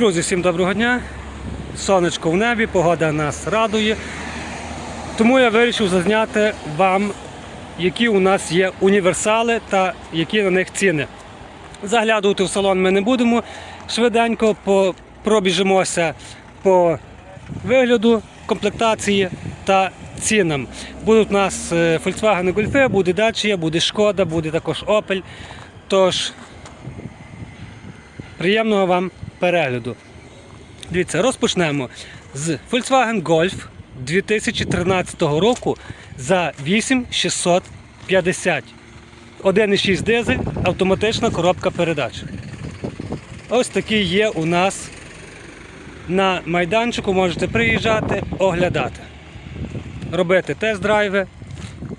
Друзі, всім доброго дня. Сонечко в небі, погода нас радує. Тому я вирішив зазняти вам, які у нас є універсали та які на них ціни. Заглядувати в салон ми не будемо. Швиденько пробіжимося по вигляду, комплектації та цінам. Будуть у нас е, Volkswagen Golf, буде Dacia, буде Шкода, буде також Opel. Тож Приємного вам перегляду. Дивіться, розпочнемо з Volkswagen Golf 2013 року за 8650. 1,6 дизель, автоматична коробка передач. Ось такий є у нас на майданчику. Можете приїжджати, оглядати, робити тест-драйви.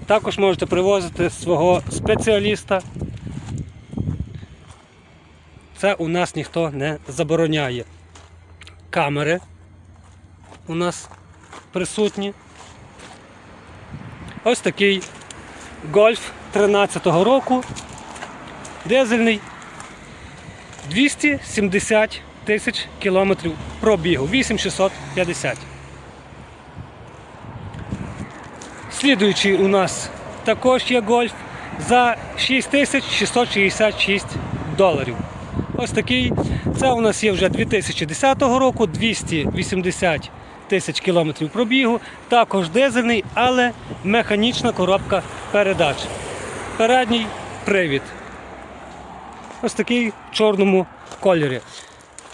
Також можете привозити свого спеціаліста це у нас ніхто не забороняє. Камери у нас присутні. Ось такий гольф 13-го року. Дизельний 270 тисяч кілометрів пробігу. 8650. Слідуючий у нас також є гольф за 6666 доларів. Ось такий. Це у нас є вже 2010 року, 280 тисяч кілометрів пробігу. Також дизельний, але механічна коробка передач. Передній привід. Ось такий в чорному кольорі.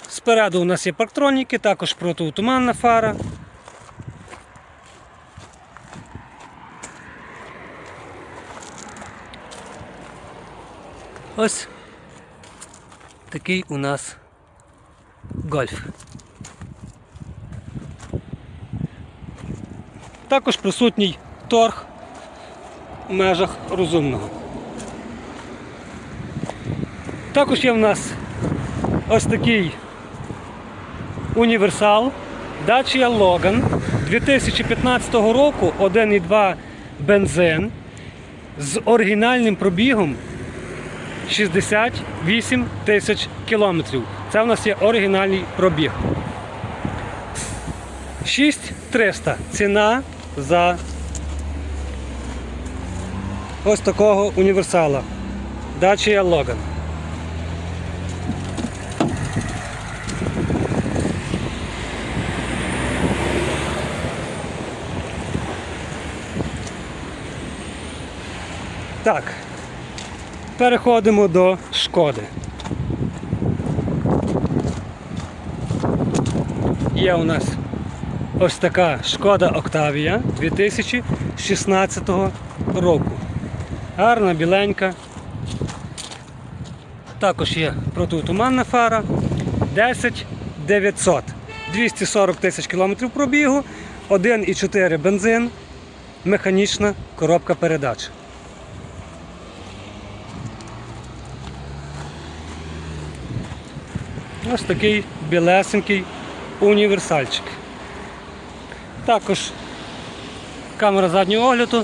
Спереду у нас є парктроніки, також протиутуманна фара. Ось такий у нас гольф. Також присутній торг в межах розумного. Також є в нас ось такий універсал Dacia Logan 2015 року 1,2 бензин з оригінальним пробігом 68 тисяч кілометрів. Це в нас є оригінальний пробіг. 6300 ціна за ось такого універсала. Dacia Logan. Так, Переходимо до шкоди. Є у нас ось така шкода Октавія 2016 року. Гарна, біленька. Також є протитуманна фара 10 900. 240 тисяч кілометрів пробігу, 1,4 бензин, механічна коробка передач. Ось такий білесенький універсальчик. Також камера заднього огляду,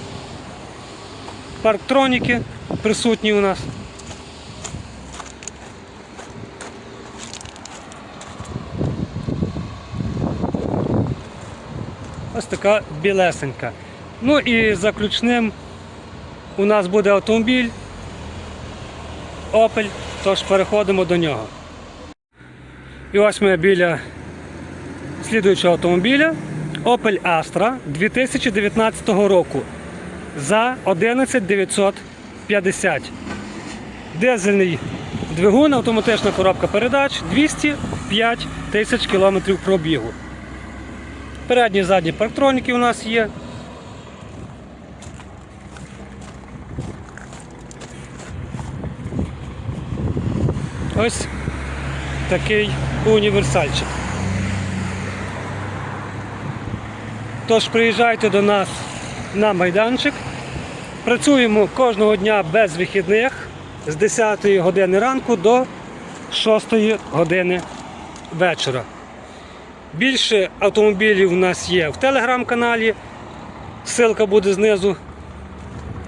парктроніки присутні у нас. Ось така білесенька. Ну і заключним у нас буде автомобіль Opel, тож переходимо до нього. І ось ми біля слідуючого автомобіля Opel Astra 2019 року за 11 950. Дизельний двигун, автоматична коробка передач 205 тисяч кілометрів пробігу. Передні і задні парктроніки у нас є. Ось такий універсальчик. Тож приїжджайте до нас на майданчик. Працюємо кожного дня без вихідних з 10 години ранку до 6 години вечора. Більше автомобілів у нас є в телеграм-каналі. Ссылка буде знизу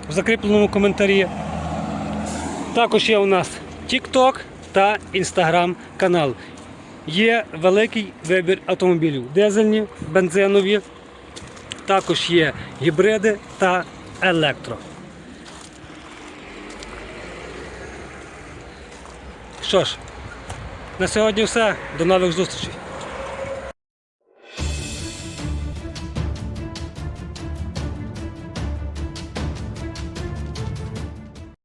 в закріпленому коментарі. Також є у нас TikTok та Instagram канал. Є великий вибір автомобілів. Дизельні, бензинові, також є гібриди та електро. Що ж, на сьогодні все. До нових зустрічей.